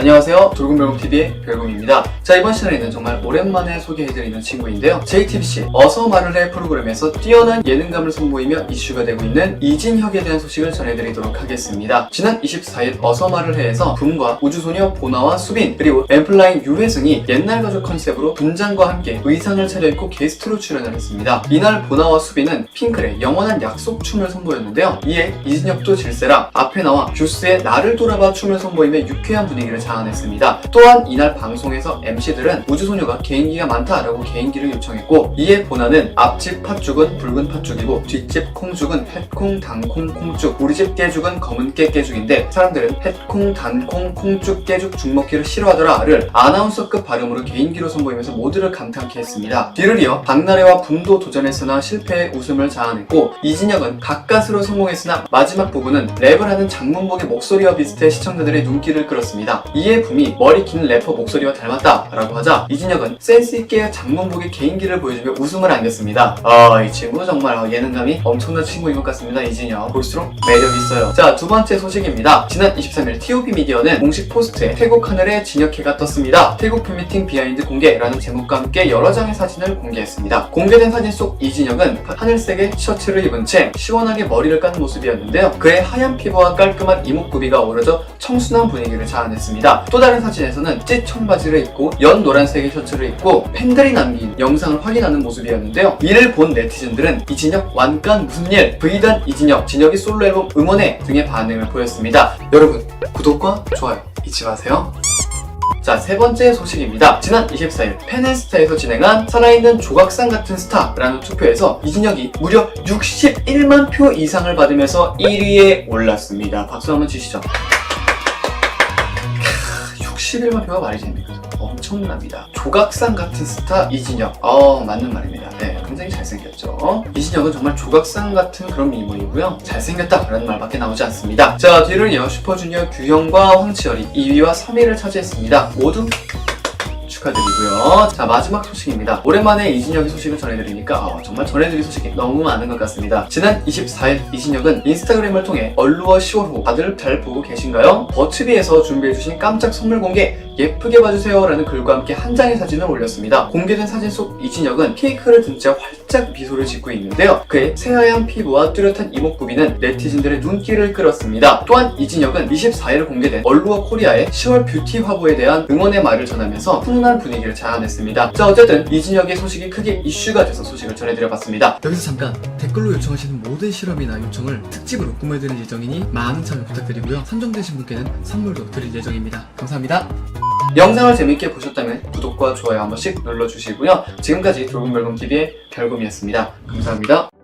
안녕하세요. 돌곰별곰TV의 별곰입니다. 자, 이번 시간에는 정말 오랜만에 소개해드리는 친구인데요. JTBC 어서 말을 해 프로그램에서 뛰어난 예능감을 선보이며 이슈가 되고 있는 이진혁에 대한 소식을 전해드리도록 하겠습니다. 지난 24일 어서 말을 해에서 붐과 우주소녀 보나와 수빈 그리고 엠플라잉 유혜승이 옛날 가족 컨셉으로 분장과 함께 의상을 차려입고 게스트로 출연을 했습니다. 이날 보나와 수빈은 핑클의 영원한 약속 춤을 선보였는데요. 이에 이진혁도 질세라 앞에 나와 듀스의 나를 돌아봐 춤을 선보이며 유쾌한 분위기를 자아냈습니다. 또한 이날 방송에서 MC들은 우주소녀가 개인기가 많다라고 개인기를 요청했고 이에 보나는 앞집 팥죽은 붉은 팥죽이고 뒷집 콩죽은 햇콩, 단콩, 콩죽 우리 집 깨죽은 검은 깨 깨죽인데 사람들은 햇콩, 단콩, 콩죽, 깨죽 죽 먹기를 싫어하더라를 아나운서급 발음으로 개인기로 선보이면서 모두를 감탄케 했습니다. 뒤를 이어 박나래와 붐도 도전했으나 실패에 웃음을 자아냈고 이진혁은 가까스로 성공했으나 마지막 부분은 랩을 하는 장문복의 목소리와 비슷해 시청자들의 눈길을 끌었습니다. 이에 붐이 머리 긴 래퍼 목소리와 닮았다 라고 하자 이진혁은 센스있게 장문복의 개인기를 보여주며 웃음을 안겼습니다. 아, 이 친구 정말 어, 예능감이 엄청난 친구인 것 같습니다. 이진혁. 볼수록 매력 있어요. 자, 두 번째 소식입니다. 지난 23일 TOP 미디어는 공식 포스트에 태국 하늘에 진혁해가 떴습니다. 태국 팬미팅 비하인드 공개라는 제목과 함께 여러 장의 사진을 공개했습니다. 공개된 사진 속 이진혁은 하늘색의 셔츠를 입은 채 시원하게 머리를 깐 모습이었는데요. 그의 하얀 피부와 깔끔한 이목구비가 어우러져 청순한 분위기를 자아냈습니다. 또 다른 사진에서는 찌 청바지를 입고 연 노란색의 셔츠를 입고 팬들이 남긴 영상을 확인하는 모습이었는데요. 이를 본 네티즌들은 이진혁 완간 무슨 일? V단 이진혁, 진혁이 솔로 앨범 응원해 등의 반응을 보였습니다. 여러분 구독과 좋아요 잊지 마세요. 자, 세 번째 소식입니다. 지난 24일 팬앤스타에서 진행한 살아있는 조각상 같은 스타라는 투표에서 이진혁이 무려 61만 표 이상을 받으면서 1위에 올랐습니다. 박수 한번 치시죠. 61만 표가 말이 됩니까? 엄청납니다. 조각상 같은 스타 이진혁. 어, 맞는 말입니다. 네, 굉장히 잘생겼죠. 이진혁은 정말 조각상 같은 그런 미모이고요. 잘생겼다 라는 말밖에 나오지 않습니다. 자, 뒤를 이어 슈퍼주니어 규형과 황치열이 2위와 3위를 차지했습니다. 모두 축하드리고요. 자 마지막 소식입니다. 오랜만에 이진혁의 소식을 전해드리니까 아, 정말 전해드릴 소식이 너무 많은 것 같습니다. 지난 24일 이진혁은 인스타그램을 통해 얼루어 10월호 다들 잘 보고 계신가요? 버츠비에서 준비해주신 깜짝 선물 공개 예쁘게 봐주세요 라는 글과 함께 한 장의 사진을 올렸습니다. 공개된 사진 속 이진혁은 케이크를 든 채 활짝 미소를 짓고 있는데요. 그의 새하얀 피부와 뚜렷한 이목구비는 네티즌들의 눈길을 끌었습니다. 또한 이진혁은 24일 공개된 얼루어 코리아의 10월 뷰티 화보에 대한 응원의 말을 전하면서 훈훈한 분위기를 자아냈습니다. 자 어쨌든 이진혁의 소식이 크게 이슈가 돼서 소식을 전해드려봤습니다. 여기서 잠깐 댓글로 요청하시는 모든 실험이나 요청을 특집으로 꾸며드릴 예정이니 많은 참여 부탁드리고요. 선정되신 분께는 선물도 드릴 예정입니다. 감사합니다. 영상을 재밌게 보셨다면 구독과 좋아요 한 번씩 눌러주시고요. 지금까지 돌곰별곰TV의 별곰이었습니다. 감사합니다.